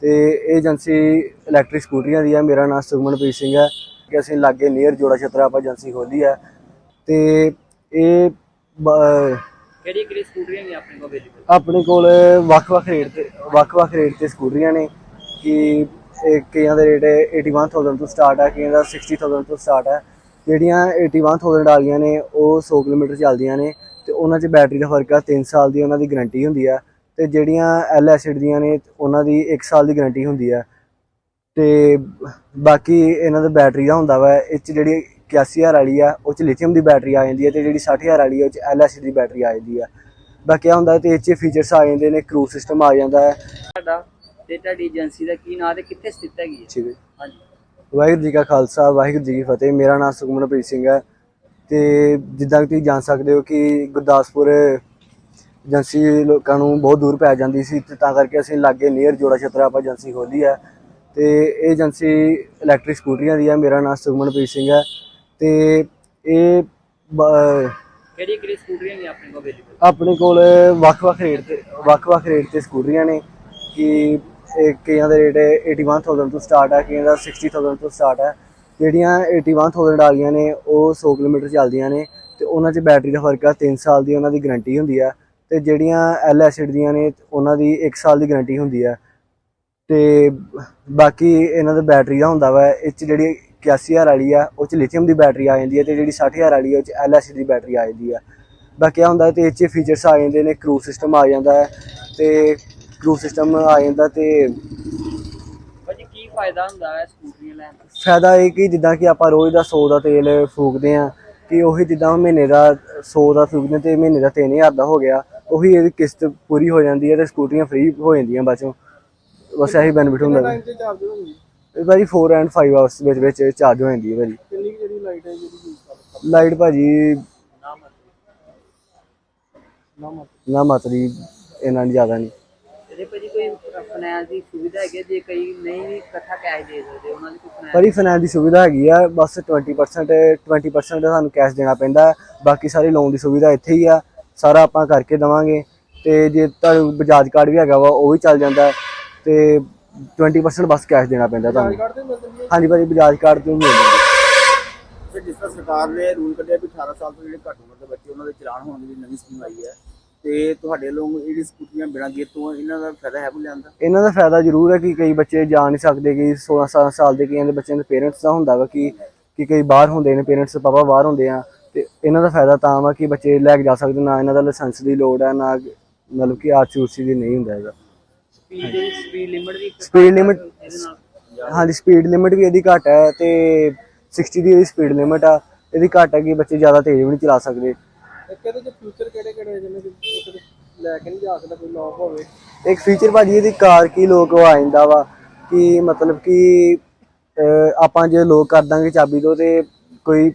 ਤੇ ਇਹ agency electric ਸਕੂਟਰੀਆਂ ਦੀ ਹੈ ਮੇਰਾ ਨਾਮ ਸੁਖਮਨਪ੍ਰੀਤ ਸਿੰਘ ਹੈ। ਕਿ ਅਸੀਂ ਲਾਗੇ ਨੀਅਰ ਜੋੜਾ ਛਤਰਾ ਆਪਾਂ ਏਜੰਸੀ ਖੋਲੀ ਹੈ ਤੇ ਇਹ ਕਿਹੜੀ ਕਿਹੜੀ ਸਕੂਟਰੀਆਂ ਨੇ ਆਪਣੇ ਕੋਲ ਅਵੇਲੇਬਲ ਆਪਣੇ ਕੋਲ ਵੱਖ-ਵੱਖ ਰੇਟ ਤੇ ਵੱਖ-ਵੱਖ ਰੇਟ ਤੇ ਸਕੂਟਰੀਆਂ ਨੇ। ਕਿ ਇਹ ਕਈਆਂ ਦੇ ਰੇਟ 81000 ਤੋਂ ਸਟਾਰਟ ਹੈ ਕਈਆਂ ਦਾ 60000 ਤੋਂ ਸਟਾਰਟ ਹੈ ਜਿਹੜੀਆਂ 81000 ਵਾਲੀਆਂ ਨੇ ਉਹ 100 ਕਿਲੋਮੀਟਰ ਚੱਲਦੀਆਂ ਨੇ। ਤੇ ਉਹਨਾਂ 'ਚ ਬੈਟਰੀ ਦਾ ਫ਼ਰਕ ਆ 3 ਸਾਲ ਦੀ ਉਹਨਾਂ ਦੀ ਗਾਰੰਟੀ ਹੁੰਦੀ ਆ। ਤੇ ਜਿਹੜੀਆਂ ਐਲ ਐਸਿਡ ਦੀਆਂ ਨੇ ਉਹਨਾਂ ਦੀ 1 ਸਾਲ ਦੀ ਗਾਰੰਟੀ ਹੁੰਦੀ ਆ। ਤੇ ਬਾਕੀ ਇਹਨਾਂ ਦਾ ਬੈਟਰੀ ਦਾ ਹੁੰਦਾ ਵਾ ਇਹ 'ਚ ਜਿਹੜੀ 81000 ਵਾਲੀ ਆ ਉਹ 'ਚ ਲਿਥੀਅਮ ਦੀ ਬੈਟਰੀ ਆ ਜਾਂਦੀ ਹੈ ਤੇ ਜਿਹੜੀ 60000 ਵਾਲੀ ਆ ਉਹ 'ਚ ਐਲ ਐਸਿਡ ਦੀ ਬੈਟਰੀ ਆ ਜਾਂਦੀ ਆ। ਬਾਕੀ ਆ ਹੁੰਦਾ ਤੇ ਇਹ 'ਚ ਫੀਚਰਸ ਆ ਜਾਂਦੇ ਨੇ ਕਰੂਜ਼ ਸਿਸਟਮ ਆ ਜਾਂਦਾ ਹੈ। ਤੁਹਾਡਾ ਤੇ ਤੁਹਾਡੀ ਏਜੰਸੀ ਦਾ ਕੀ ਨਾਮ ਤੇ ਕਿੱਥੇ ਸਥਿਤ ਹੈਗੀ ਹੈ? ਠੀਕ ਹੈ। ਹਾਂਜੀ। ਵਾਹਿਗੁਰੂ ਜੀ ਕਾ ਖਾਲਸਾ ਵਾਹਿਗੁਰੂ ਜੀ ਕੀ ਫਤਿਹ। ਮੇਰਾ ਨਾਮ ਸੁਖਮਨਪ੍ਰੀਤ ਸਿੰਘ ਹੈ ਤੇ ਜਿੱਦਾਂ ਕਿ ਤੁਸੀਂ ਜਾਣ ਸਕਦੇ ਹੋ ਕਿ ਗੁਰਦਾਸਪੁਰ ਏਜੰਸੀ ਲੋਕਾਂ ਨੂੰ ਬਹੁਤ ਦੂਰ ਪੈ ਜਾਂਦੀ ਸੀ ਤੇ ਤਾਂ ਕਰਕੇ ਅਸੀਂ ਲਾਗੇ ਨੀਅਰ ਜੋੜਾ ਛਤਰਾ ਆਪਾਂ ਏਜੰਸੀ ਖੋਲੀ ਹੈ। ਤੇ ਇਹ ਏਜੰਸੀ ਇਲੈਕਟ੍ਰਿਕ ਸਕੂਟਰੀਆਂ ਦੀ ਹੈ। ਮੇਰਾ ਨਾਮ ਸੁਖਮਨਪ੍ਰੀਤ ਸਿੰਘ ਹੈ। ਤੇ ਇਹ ਕਿਹੜੀ ਕਿਹੜੀ ਸਕੂਟਰੀਆਂ ਨੇ ਆਪਣੇ ਕੋਲ ਅਵੇਲੇਬਲ ਆਪਣੇ ਕੋਲ ਵੱਖ-ਵੱਖ ਰੇਟ ਤੇ ਵੱਖ-ਵੱਖ ਰੇਟ ਤੇ ਸਕੂਟਰੀਆਂ ਨੇ। ਕਿ ਕਈਆਂ ਦੇ ਰੇਟ 81000 ਤੋਂ ਸਟਾਰਟ ਹੈ ਕਈਆਂ ਦਾ 60000 ਤੋਂ ਸਟਾਰਟ ਹੈ। ਜਿਹੜੀਆਂ 81000 ਵਾਲੀਆਂ ਨੇ ਉਹ 100 ਕਿਲੋਮੀਟਰ ਚੱਲਦੀਆਂ ਨੇ। ਤੇ ਉਹਨਾਂ 'ਚ ਬੈਟਰੀ ਦਾ ਫ਼ਰਕ ਆ 3 ਸਾਲ ਦੀ ਉਹਨਾਂ ਦੀ ਗਾਰੰਟੀ ਹੁੰਦੀ ਆ ਤੇ ਜਿਹੜੀਆਂ ਐਲ ਐਸਿਡ ਦੀਆਂ ਨੇ ਉਹਨਾਂ ਦੀ 1 ਸਾਲ ਦੀ ਗਾਰੰਟੀ ਹੁੰਦੀ ਆ। ਤੇ ਬਾਕੀ ਇਹਨਾਂ ਦਾ ਬੈਟਰੀ ਦਾ ਹੁੰਦਾ ਵਾ ਇਹ 'ਚ ਜਿਹੜੀ 81000 ਵਾਲੀ ਆ ਉਹ 'ਚ ਲਿਥੀਅਮ ਦੀ ਬੈਟਰੀ ਆ ਜਾਂਦੀ ਹੈ ਤੇ ਜਿਹੜੀ 60000 ਵਾਲੀ ਉਹ 'ਚ ਐਲ ਐਸਿਡ ਦੀ ਬੈਟਰੀ ਆ ਜਾਂਦੀ ਆ। ਬਾਕੀ ਆ ਹੁੰਦਾ ਤੇ ਇਹ 'ਚ ਫੀਚਰਸ ਆ ਜਾਂਦੇ ਨੇ ਕਰੂਜ਼ ਸਿਸਟਮ ਆ ਜਾਂਦਾ ਹੈ ਤੇ ਕਰੂਜ਼ ਸਿਸਟਮ ਆ ਜਾਂਦਾ ਤੇ ਭਾਜੀ ਕੀ ਫਾਇਦਾ ਹੁੰਦਾ ਹੈ ਸਕੂਟਰੀਆਂ ਲੈਣ ਦਾ ਫਾਇਦਾ ਇਹ ਕਿ ਜਿੱਦਾਂ ਕਿ ਆਪਾਂ ਰੋਜ਼ ਦਾ 100 ਦਾ ਤੇਲ ਫੂਕਦੇ ਆ ਕਿ ਉਹੀ ਜਿੱਦਾਂ ਮਹੀਨੇ ਦਾ 100 ਦਾ ਫੂਕਦੇ ਤੇ ਮਹੀਨੇ ਦਾ 3000 ਦਾ ਹੋ ਗਿਆ। ਉਹੀ ਇਹਦੀ ਕਿਸ਼ਤ ਪੂਰੀ ਹੋ ਜਾਂਦੀ ਹੈ ਤੇ ਸਕੂਟਰੀਆਂ ਫ੍ਰੀ ਹੋ ਜਾਂਦੀਆਂ ਬਾਅਦੋਂ ਬਸ ਇਹੀ ਬੈਨੀਫਿਟ ਹੁੰਦਾ। ਹੈ ਤੇ ਚਾਰਜ ਹੁੰਦੀ ਇਹ ਭਾਜੀ 4 ਐਂਡ 5 ਆਵਰਸ ਵਿੱਚ ਵਿੱਚ ਚਾਰਜ ਹੋ ਜਾਂਦੀ ਹੈ ਭਾਜੀ। ਕਿੰਨੀ ਕੁ ਜਿਹੜੀ ਲਾਈਟ ਹੈ ਜਿਹੜੀ ਯੂਜ਼ ਕਰਦਾ ਲਾਈਟ ਭਾਜੀ ਨਾ ਮਤ ਨਾ ਮਾਤਰੀ ਇੰਨਾ ਨਹੀਂ ਜ਼ਿਆਦਾ ਨਹੀਂ ਇਹਦੇ ਭਾਜੀ ਕੋਈ ਫਾਈਨੈਂਸ ਦੀ ਸੁਵਿਧਾ ਹੈਗੀ ਹੈ? ਜੇ ਕਈ ਨਹੀਂ ਵੀ ਇਕੱਠਾ ਕੈਸ਼ ਦੇ ਸਕਦੇ ਉਹਨਾਂ ਦੀ ਕੋਈ finance- ਭਾਜੀ ਫਾਈਨੈਂਸ ਦੀ ਸੁਵਿਧਾ ਹੈਗੀ ਆ ਬਸ 20% 20% ਸਾਨੂੰ ਕੈਸ਼ ਦੇਣਾ ਪੈਂਦਾ। ਹੈ। ਬਾਕੀ ਸਾਰੀ ਲੋਨ ਦੀ ਸੁਵਿਧਾ ਇੱਥੇ ਹੀ ਆ। ਸਾਰਾ ਆਪਾਂ ਕਰਕੇ ਦਵਾਂਗੇ। ਤੇ ਜੇ ਤੁਹਾਨੂੰ ਬਜਾਜ ਕਾਰਡ ਵੀ ਹੈਗਾ ਵਾ ਉਹ ਵੀ ਚੱਲ ਜਾਂਦਾ ਤੇ 20% ਬਸ ਕੈਸ਼ ਦੇਣਾ ਪੈਂਦਾ ਤੁਹਾਨੂੰ। ਕਾਰਡ ਤੇ ਮਿਲ ਜਾਂਦੀ ਹੈ? ਹਾਂਜੀ ਭਾਜੀ ਬਜਾਜ ਕਾਰਡ ਤੋਂ ਮਿਲ ਜਾਂਦਾ ਤੇ ਜਿਸ ਤਰ੍ਹਾਂ ਸਰਕਾਰ ਨੇ ਰੂਲ ਕੱਢਿਆ ਵੀ 18 ਸਾਲ ਤੋਂ ਜਿਹੜੇ ਘੱਟ ਉਮਰ ਦੇ ਬੱਚੇ ਉਹਨਾਂ ਦੇ ਚਲਾਨ ਹੋਣ ਦੀ ਨਵੀਂ ਸਕੀਮ ਆਈ ਹੈ। ਤੇ ਤੁਹਾਡੇ ਲੋਕ ਜਿਹੜੀ ਸਕੂਟੀਆਂ ਬਿਨਾਂ ਗੇਟ ਤੋਂ ਇਹਨਾਂ ਦਾ ਫਾਇਦਾ ਹੈ ਕੋਈ ਲੈਂਦਾ ਇਹਨਾਂ ਦਾ ਫਾਇਦਾ ਜ਼ਰੂਰ ਹੈ ਕਿ ਕਈ ਬੱਚੇ ਜਾ ਨਹੀਂ ਸਕਦੇ ਕਿ 16 17 ਸਾਲ ਦੇ ਕਈਆਂ ਦੇ ਬੱਚਿਆਂ ਦੇ ਪੇਰੈਂਟਸ ਦਾ ਹੁੰਦਾ ਵਾ ਕਿ ਕਿ ਕਈ ਬਾਹਰ ਹੁੰਦੇ ਨੇ ਪੇਰੈਂਟਸ ਪਾਪਾ ਬਾਹਰ ਹੁੰਦੇ ਆ। ਤੇ ਇਹਨਾਂ ਦਾ ਫਾਇਦਾ ਤਾਂ ਵਾ ਕਿ ਬੱਚੇ ਲੈ ਕੇ ਜਾ ਸਕਦੇ ਨਾ ਇਹਨਾਂ ਦਾ ਲਾਇਸੈਂਸ ਦੀ ਲੋੜ ਹੈ ਨਾ ਮਤਲਬ ਕਿ ਆਰਚੂਸੀ ਦੀ ਨਹੀਂ ਹੁੰਦਾ ਹੈਗਾ। ਸਪੀਡ ਸਪੀਡ ਲਿਮਟ ਇਹਦੇ ਨਾਲ? ਹਾਂਜੀ ਸਪੀਡ ਲਿਮਿਟ ਵੀ ਇਹਦੀ ਘੱਟ ਹੈ ਤੇ 60 ਦੀ ਇਹਦੀ ਸਪੀਡ ਲਿਮਿਟ ਆ ਇਹਦੀ ਘੱਟ ਹੈ ਕਿ ਬੱਚੇ ਜ਼ਿਆਦਾ ਤੇਜ਼ ਵੀ ਨਹੀਂ ਚਲਾ ਸਕਦੇ। ਫਿਊਚਰ ਕਿਹੜੇ ਕਿਹੜੇ ਜਿਵੇਂ ਲੈ ਕੇ ਨਹੀਂ ਜਾ ਸਕਦਾ ਕੋਈ ਲੌਕ ਹੋਵੇ। ਇੱਕ ਫੀਚਰ ਭਾਜੀ ਇਹਦੀ ਕਾਰ ਕੀ ਲੋਕ ਆ ਜਾਂਦਾ ਵਾ ਕਿ ਮਤਲਬ ਕਿ ਆਪਾਂ ਜੇ ਲੋਕ ਕਰ ਦਾਂਗੇ ਚਾਬੀ ਤੋਂ ਤੇ ਕੋਈ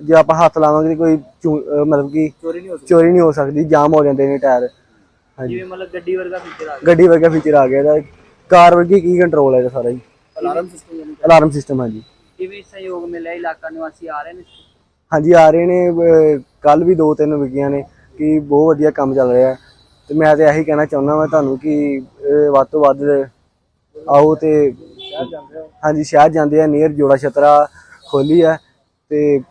ਜੇ ਆਪਾਂ ਹੱਥ ਲਾਵਾਂਗੇ ਤੇ ਕੋਈ ਚੂ- ਅਹ, ਮਤਲਬ ਕਿ ਚੋਰੀ ਨਹੀਂ ਹੋ ਸਕਦੀ। ਚੋਰੀ ਨਹੀਂ ਹੋ ਸਕਦੀ ਜਾਮ ਹੋ ਜਾਂਦੇ ਨੇ ਟਾਇਰ। ਹਾਂਜੀ। ਜਿਵੇਂ ਮਤਲਬ ਗੱਡੀ ਵਰਗਾ ਫੀਚਰ ਆ ਗਿਆ। ਗੱਡੀ ਵਰਗਾ ਫੀਚਰ ਆ ਗਿਆ ਇਹਦਾ ਕਾਰ ਵਰਗੀ ਕੀ ਕੰਟਰੋਲ ਹੈ ਇਹਦਾ ਸਾਰਾ ਜੀ? ਅਲਾਰਮ ਸਿਸਟਮ ਅਲਾਰਮ ਸਿਸਟਮ ਹਾਂਜੀ। ਕਿਵੇਂ ਸਹਿਯੋਗ ਮਿਲਿਆ ਇਲਾਕਾ ਨਿਵਾਸੀ ਆ ਰਹੇ ਨੇ? ਹਾਂਜੀ ਆ ਰਹੇ ਨੇ ਕੱਲ ਵੀ ਦੋ ਤਿੰਨ ਵਿਕੀਆਂ ਨੇ ਕਿ ਬਹੁਤ ਵਧੀਆ ਕੰਮ ਚੱਲ ਰਿਹਾ। ਤੇ ਮੈਂ ਤੇ ਇਹੀ ਕਹਿਣਾ ਚਾਹੁੰਦਾ ਮੈਂ ਤੁਹਾਨੂੰ ਕਿ ਵੱਧ ਤੋਂ ਵੱਧ ਆਓ ਤੇ ਹਾਂਜੀ ਸ਼ਹਿਰ ਜਾਂਦੇ ਆ ਨੀਅਰ ਜੋੜਾ ਛਤਰਾ ਖੋਲੀ ਹੈ ਤੇ ਇੱਕ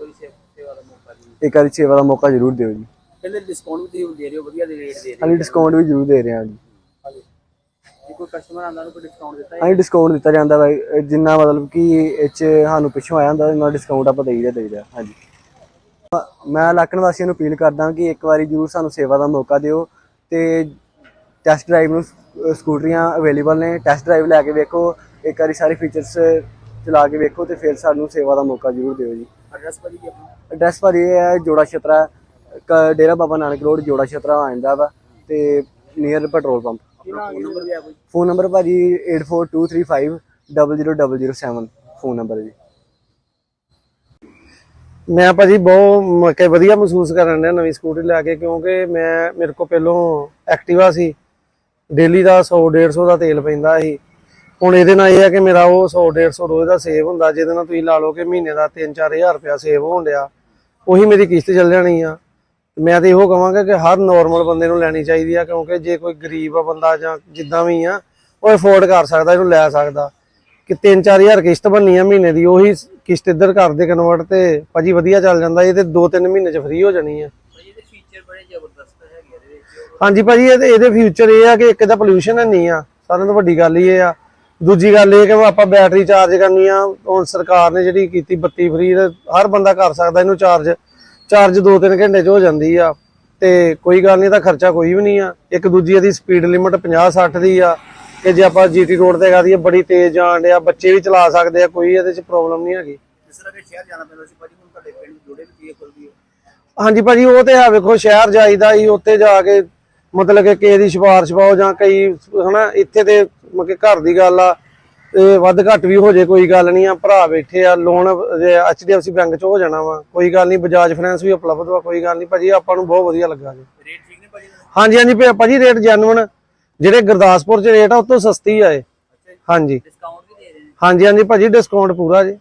ਵਾਰੀ ਸੇ- ਸੇਵਾ ਦਾ ਮੌਕਾ ਦੀ ਇੱਕ ਵਾਰੀ ਸੇਵਾ ਦਾ ਮੌਕਾ ਜ਼ਰੂਰ ਦਿਓ ਜੀ। ਕਹਿੰਦੇ ਡਿਸਕਾਊਂਟ ਵੀ ਤੁਸੀਂ ਦੇ ਰਹੇ ਹੋ ਵਧੀਆ ਦੇ ਰੇਟ ਦੇ ਰਹੇ ਹਾਂਜੀ ਡਿਸਕਾਊਂਟ ਵੀ ਜ਼ਰੂਰ ਦੇ ਰਹੇ ਹਾਂ ਜੀ। ਹੋ ਜੇ ਕੋਈ ਕਸਟਮਰ ਆਉਂਦਾ ਉਹਨੂੰ ਕੋਈ ਡਿਸਕਾਊਂਟ ਦਿੱਤਾ ਹਾਂਜੀ ਡਿਸਕਾਊਂਟ ਦਿੱਤਾ ਜਾਂਦਾ ਇਹ ਜਿੰਨਾ ਮਤਲਬ ਕਿ ਇਹ 'ਚ ਸਾਨੂੰ ਪਿੱਛੋਂ ਆਇਆ ਹੁੰਦਾ ਉਹਨਾਂ ਡਿਸਕਾਊਂਟ ਆਪਾਂ ਦੇਈਦਾ ਦੇਈਦਾ। ਹਾਂਜੀ। ਮੈਂ ਇਲਾਕਣ ਵਾਸੀਆਂ ਨੂੰ ਅਪੀਲ ਕਰਦਾ ਕਿ ਇੱਕ ਵਾਰੀ ਜ਼ਰੂਰ ਸਾਨੂੰ ਸੇਵਾ ਦਾ ਮੌਕਾ ਦਿਓ ਤੇ ਟੈਸਟ ਡਰਾਈਵ ਨੂੰ ਸਕੂਟਰੀਆਂ ਅਵੇਲੇਬਲ ਨੇ। ਟੈਸਟ ਡਰਾਈਵ ਲੈ ਕੇ ਵੇਖੋ। ਇੱਕ ਵਾਰੀ ਸਾਰੇ ਫੀਚਰਸ ਚਲਾ ਕੇ ਵੇਖੋ ਤੇ ਫਿਰ ਸਾਨੂੰ ਸੇਵਾ ਦਾ ਮੌਕਾ ਜ਼ਰੂਰ ਦਿਓ ਜੀ। ਐਡਰੈਸ ਭਾਜੀ ਕੀ ਆਪਣਾ? ਐਡਰੈਸ ਭਾਜੀ ਇਹ ਹੈ ਜੋੜਾ ਛਤਰਾ ਕ- ਡੇਰਾ ਬਾਬਾ ਨਾਨਕ ਰੋਡ ਜੋੜਾ ਛਤਰਾ ਆ ਜਾਂਦਾ ਵਾ ਤੇ ਨੀਅਰ ਪੈਟਰੋਲ ਪੰਪ ਆਪਣਾ ਫੋਨ ਨੰਬਰ ਵੀ ਹੈ ਕੋਈ? ਫੋਨ ਨੰਬਰ ਭਾਜੀ 84235 00007 ਫੋਨ ਨੰਬਰ ਜੀ। ਮੈਂ ਭਾਜੀ ਬਹੁਤ ਮ- ਕਿ ਵਧੀਆ ਮਹਿਸੂਸ ਕਰਨ ਡਿਆ ਨਵੀਂ ਸਕੂਟਰੀ ਲੈ ਕੇ ਕਿਉਂਕਿ ਮੈਂ ਮੇਰੇ ਕੋ ਪਹਿਲੋਂ ਐਕਟਿਵਾ ਸੀ। ਡੇਲੀ ਦਾ 100 150 ਦਾ ਤੇਲ ਪੈਂਦਾ ਸੀ। ਹੁਣ ਇਹਦੇ ਨਾਲ ਇਹ ਹੈ ਕਿ ਮੇਰਾ ਉਹ 100 150 ਰੋਜ਼ ਦਾ ਸੇਵ ਹੁੰਦਾ ਜਿਹਦੇ ਨਾਲ ਤੁਸੀਂ ਲਾ ਲਓ ਕਿ ਮਹੀਨੇ ਦਾ 3-4000 ਰੁਪਇਆ ਸੇਵ ਹੋਣ ਡਿਆ। ਉਹੀ ਮੇਰੀ ਕਿਸ਼ਤ ਚੱਲ ਜਾਣੀ ਆ। ਮੈਂ ਤੇ ਇਹੋ ਕਹਾਂਗਾ ਕਿ ਹਰ ਨਾਰਮਲ ਬੰਦੇ ਨੂੰ ਲੈਣੀ ਚਾਹੀਦੀ ਆ ਕਿਉਂਕਿ ਜੇ ਕੋਈ ਗਰੀਬ ਆ ਬੰਦਾ ਜਾਂ ਜਿੱਦਾਂ ਵੀ ਆ ਉਹ ਅਫੋਰਡ ਕਰ ਸਕਦਾ ਇਹਨੂੰ ਲੈ ਸਕਦਾ। ਕਿ 3-4000 ਕਿਸ਼ਤ ਬਣਨੀ ਆ ਮਹੀਨੇ ਦੀ ਉਹੀ ਕਿਸ਼ਤ ਇੱਧਰ ਕਰਦੇ ਕਨਵਰਟ ਤੇ ਭਾਜੀ ਵਧੀਆ ਚੱਲ ਜਾਂਦਾ ਇਹ ਤੇ 2-3 ਮਹੀਨੇ ਚ ਫ੍ਰੀ ਹੋ ਜਾਣੀ ਆ। ਹਾਂਜੀ ਭਾਜੀ ਇਹਦੇ ਇਹਦੇ ਫਿਊਚਰ ਇਹ ਆ ਕਿ ਇੱਕ ਤਾਂ ਪੋਲੂਸ਼ਨ ਨਹੀਂ ਆ। ਸਾਰਿਆਂ ਤੋਂ ਵੱਡੀ ਗੱਲ ਹੀ ਇਹ ਆ ਦੂਜੀ ਗੱਲ ਇਹ ਕਿ ਆਪਾਂ ਬੈਟਰੀ ਚਾਰਜ ਕਰਨੀ ਆ ਹੁਣ ਸਰਕਾਰ ਨੇ ਜਿਹੜੀ ਕੀਤੀ ਬੱਤੀ ਫ੍ਰੀ ਹਰ ਬੰਦਾ ਕਰ ਸਕਦਾ ਇਹਨੂੰ ਚਾਰਜ ਚਾਰਜ 2-3 ਘੰਟੇ ਚ ਹੋ ਜਾਂਦੀ ਆ। ਤੇ ਕੋਈ ਗੱਲ ਨਹੀਂ ਤਾਂ ਖਰਚਾ ਕੋਈ ਵੀ ਨਹੀਂ ਆ। ਇੱਕ ਦੂਜੀ ਇਹਦੀ ਸਪੀਡ ਲਿਮਟ 50-60 ਦੀ ਆ ਕਿ ਜੇ ਆਪਾਂ ਜੀਟੀ ਰੋਡ ਤੇ ਗਾਦੀ ਬੜੀ ਤੇਜ਼ ਜਾਣ ਡਿਆ ਬੱਚੇ ਵੀ ਚਲਾ ਸਕਦੇ ਆ ਕੋਈ ਇਹਦੇ ਚ ਪ੍ਰੋਬਲਮ ਨਹੀਂ ਹੈਗੀ। ਜਿਸ ਤਰ੍ਹਾਂ ਕਿ ਸ਼ਹਿਰ ਜਾਣਾ ਪੈਂਦਾ ਸੀ ਭਾਜੀ ਹੁਣ ਤੁਹਾਡੇ ਪਿੰਡ ਜੋੜੇ ਵਿੱਚ ਇਹ ਖੁੱਲਦੀ ਹੈ। ਹਾਂਜੀ ਭਾਜੀ ਉਹ ਤੇ ਆ ਵੇਖੋ ਸ਼ਹਿਰ ਜਾਈਦਾ ਹੀ ਉੱਥੇ ਜਾ ਕੇ ਮਤਲਬ ਕਿ ਕਿਸੇ ਦੀ ਸਿਫਾਰਿਸ਼ ਪਾਓ ਜਾਂ ਕਈ ਹਨਾ ਇੱਥੇ ਤੇ ਮਤਲਬ ਕਿ ਘਰ ਦੀ ਗੱਲ ਆ ਇਹ ਵੱਧ ਘੱਟ ਵੀ ਹੋ ਜੇ ਕੋਈ ਗੱਲ ਨਹੀਂ ਆ ਭਰਾ ਬੈਠੇ ਆ ਲੋਨ ਐਚਡੀਐਫਸੀ ਬੈਂਕ ਚ ਹੋ ਜਾਣਾ ਵਾ ਕੋਈ ਗੱਲ ਨਹੀਂ ਬਜਾਜ ਫਾਈਨੈਂਸ ਵੀ ਉਪਲਬਧ ਵਾ ਕੋਈ ਗੱਲ ਨਹੀਂ ਭਾਜੀ ਆਪਾਂ ਨੂੰ ਬਹੁਤ ਵਧੀਆ ਲੱਗਾ ਜੀ। ਰੇਟ ਠੀਕ ਨੇ ਭਾਜੀ? ਇਹਨਾਂ ਹਾਂਜੀ ਹਾਂਜੀ ਭਾਜੀ ਰੇਟ ਜੈਨੂਨ ਜਿਹੜੇ ਗੁਰਦਾਸਪੁਰ ਚ ਰੇਟ ਆ ਤੋਂ ਸਸਤੀ ਆ ਇਹ। ਹਾਂਜੀ। ਡਿਸਕਾਊਂਟ ਵੀ ਦੇ ਰਹੇ ਨੇ। ਹਾਂਜੀ ਹਾਂਜੀ ਭਾਜੀ ਡਿਸਕਾਊਂਟ ਪੂਰਾ ਜੀ।